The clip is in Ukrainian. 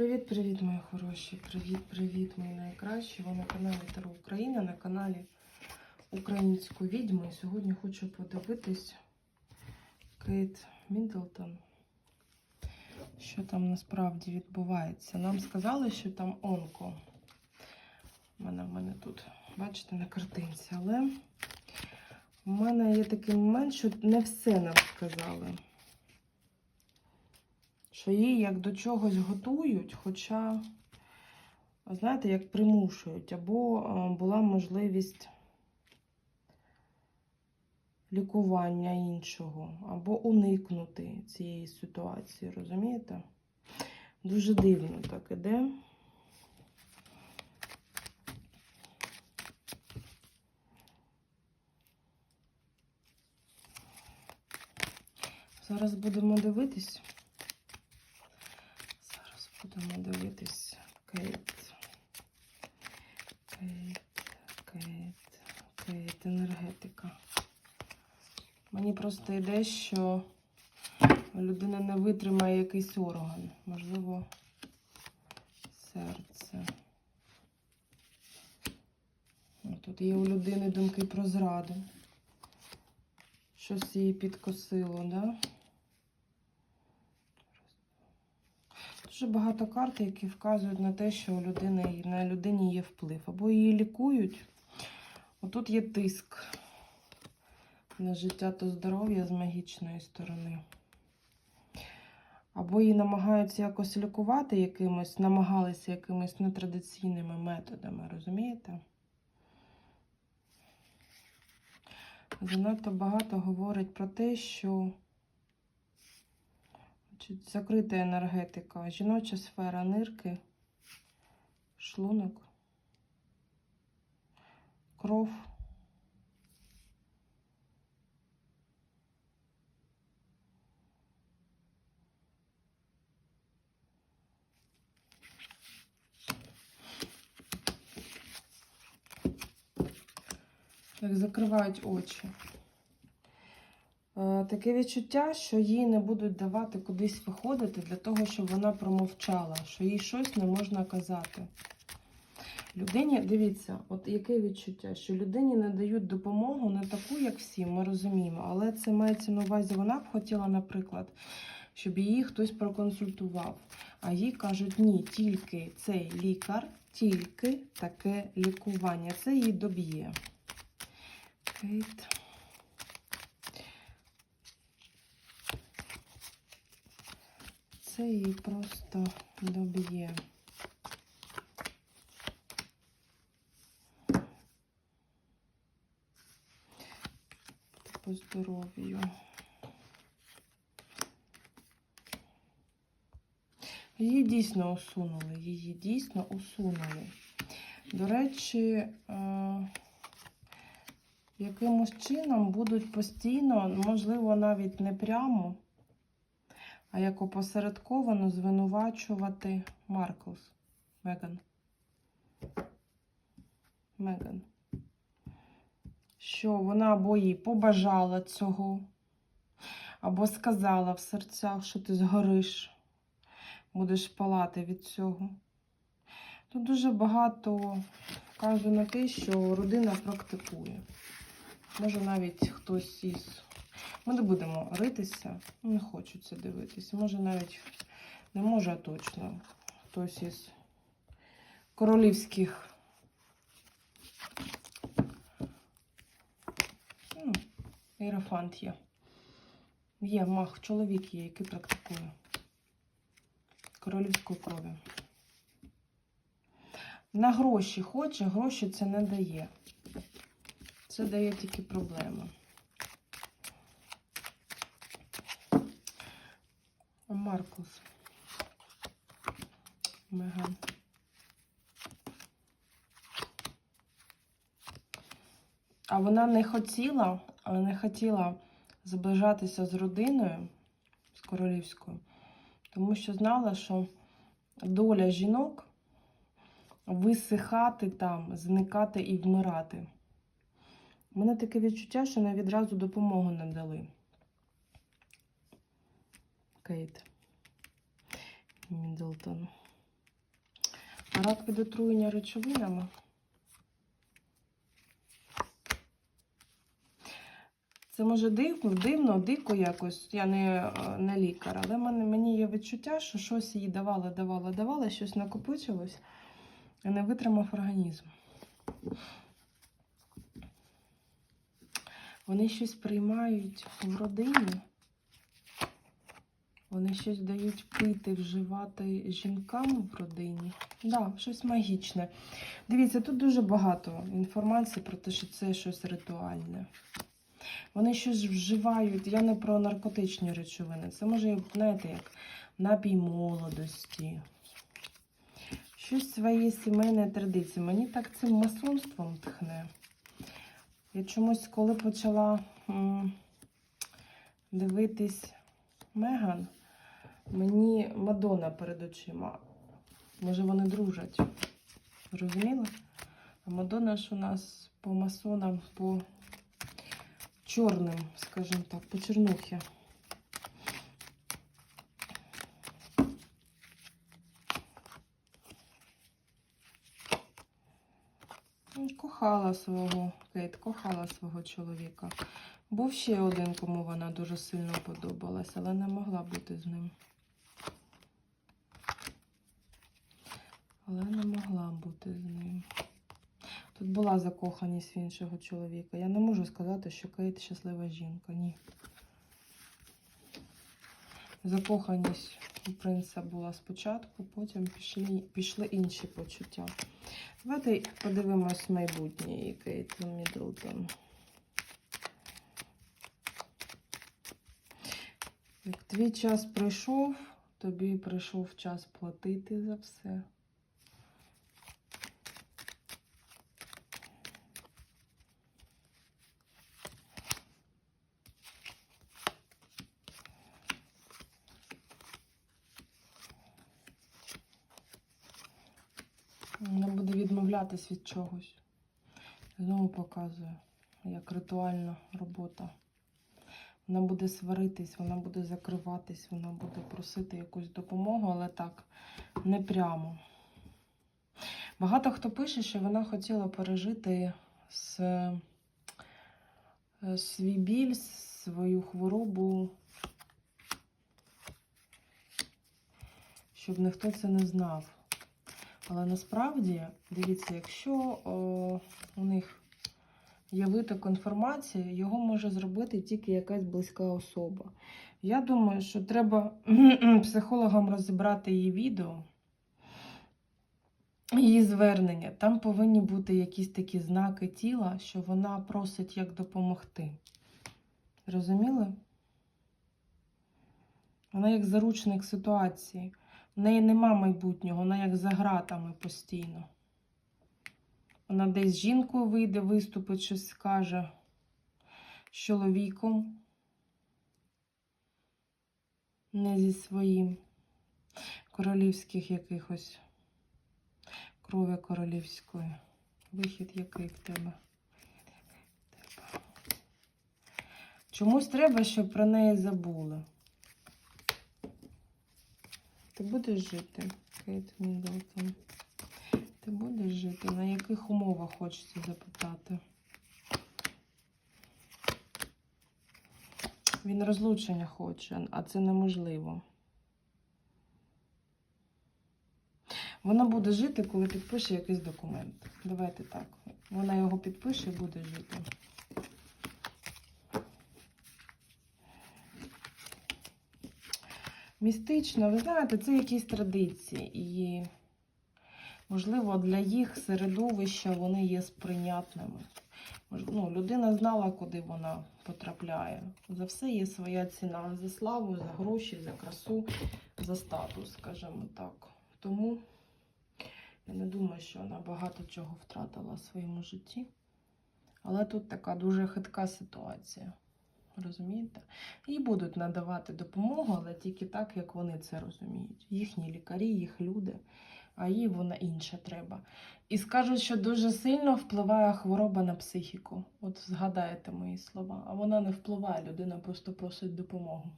Привіт-привіт, мої хороші! Привіт-привіт, мої найкращі. Ви на каналі Таро Україна, на каналі Української відьми. Сьогодні хочу подивитись Кейт Міддлтон. Що там насправді відбувається? Нам сказали, що там онко. У мене, в мене тут, бачите, на картинці. Але в мене є такий момент, що не все нам сказали що її як до чогось готують, хоча, знаєте, як примушують, або е, була можливість лікування іншого, або уникнути цієї ситуації, розумієте? Дуже дивно так іде. Зараз будемо дивитись. Будемо дивитись Кейт. Кейт, Кейт, Кейт, енергетика. Мені просто йде, що людина не витримає якийсь орган. Можливо, серце. Тут є у людини думки про зраду. Щось її підкосило, так? Да? Дуже багато карт, які вказують на те, що у людини, на людині є вплив. Або її лікують. Отут є тиск на життя та здоров'я з магічної сторони. Або її намагаються якось лікувати якимось, намагалися якимись нетрадиційними методами, розумієте? Занадто багато говорить про те, що Значить, закрита енергетика, жіноча сфера нирки, шлунок, кров. Як закривають очі. Е, Таке відчуття, що їй не будуть давати кудись виходити для того, щоб вона промовчала, що їй щось не можна казати. Людині, дивіться, от яке відчуття, що людині не дають допомогу не таку, як всі, ми розуміємо, але це мається на увазі, вона б хотіла, наприклад, щоб її хтось проконсультував. А їй кажуть, ні, тільки цей лікар, тільки таке лікування. Це її доб'є. Кейт. Це її просто доб'є. По здоров'ю. Її дійсно усунули, її дійсно усунули. До речі, е, якимось чином будуть постійно, можливо, навіть не прямо, а як опосередковано звинувачувати Марклс. Меган. Меган. Що вона або їй побажала цього, або сказала в серцях, що ти згориш, будеш палати від цього. Тут дуже багато вказує на те, що родина практикує. Може навіть хтось із ми не будемо ритися, не хочу це дивитися. Може навіть не може, а точно. Хтось із королівських ну, іерофант є. Є мах, чоловік є, який практикує королівської крові. На гроші хоче, гроші це не дає. Це дає тільки проблеми. Маркус. Меган. А вона не хотіла, але не хотіла зближатися з родиною, з королівською, тому що знала, що доля жінок висихати там, зникати і вмирати. У мене таке відчуття, що не відразу допомогу не дали. Кейт Міддлтон. Рак від отруєння речовинами. Це може дивно, дивно, дико якось. Я не, не лікар, але мене, мені є відчуття, що щось їй давали, давали, давали, щось накопичилось і не витримав організм. Вони щось приймають в родині. Вони щось дають пити, вживати жінкам в родині. Да, щось магічне. Дивіться, тут дуже багато інформації про те, що це щось ритуальне. Вони щось вживають. Я не про наркотичні речовини. Це може, знаєте, як напій молодості. Щось своєї сімейної традиції. Мені так цим масонством тхне. Я чомусь, коли почала м, дивитись Меган, мені Мадонна перед очима. Може, вони дружать. Розуміли? А Мадонна ж у нас по масонам, по чорним, скажімо так, по чернухі. Ну, Кохала свого Кейт, кохала свого чоловіка. Був ще один, кому вона дуже сильно подобалась, але не могла бути з ним. Але не могла бути з ним. Тут була закоханість в іншого чоловіка. Я не можу сказати, що Кейт щаслива жінка. Ні. Закоханість у принца була спочатку, потім пішли, пішли інші почуття. Давайте подивимось майбутнє Кейт Мідлтон. Як твій час прийшов, тобі прийшов час платити за все. Вона буде відмовлятись від чогось. Знову показую, як ритуальна робота. Вона буде сваритись, вона буде закриватись, вона буде просити якусь допомогу, але так, не прямо. Багато хто пише, що вона хотіла пережити з, е, свій біль, свою хворобу, щоб ніхто це не знав. Але насправді, дивіться, якщо о, у них є виток інформації, його може зробити тільки якась близька особа. Я думаю, що треба психологам розібрати її відео, її звернення. Там повинні бути якісь такі знаки тіла, що вона просить як допомогти. Розуміли? Вона як заручник ситуації. Неї нема майбутнього, вона як за гратами постійно. Вона десь з жінкою вийде, виступить, щось скаже з чоловіком, не зі своїм королівських якихось крові королівської. Вихід який в тебе? Чомусь треба, щоб про неї забули. Ти будеш жити, Кейт Міддлтон? Ти будеш жити? На яких умовах хочеться запитати? Він розлучення хоче, а це неможливо. Вона буде жити, коли підпише якийсь документ. Давайте так. Вона його підпише і буде жити. Містично, ви знаєте, це якісь традиції. І, можливо, для їх середовища вони є сприйнятними. Ну, людина знала, куди вона потрапляє. За все є своя ціна. За славу, за гроші, за красу, за статус, скажімо так. Тому я не думаю, що вона багато чого втратила в своєму житті. Але тут така дуже хитка ситуація. Розумієте? Їй будуть надавати допомогу, але тільки так, як вони це розуміють. Їхні лікарі, їх люди, а їй вона інша треба. І скажуть, що дуже сильно впливає хвороба на психіку. От згадаєте мої слова. А вона не впливає, людина просто просить допомогу.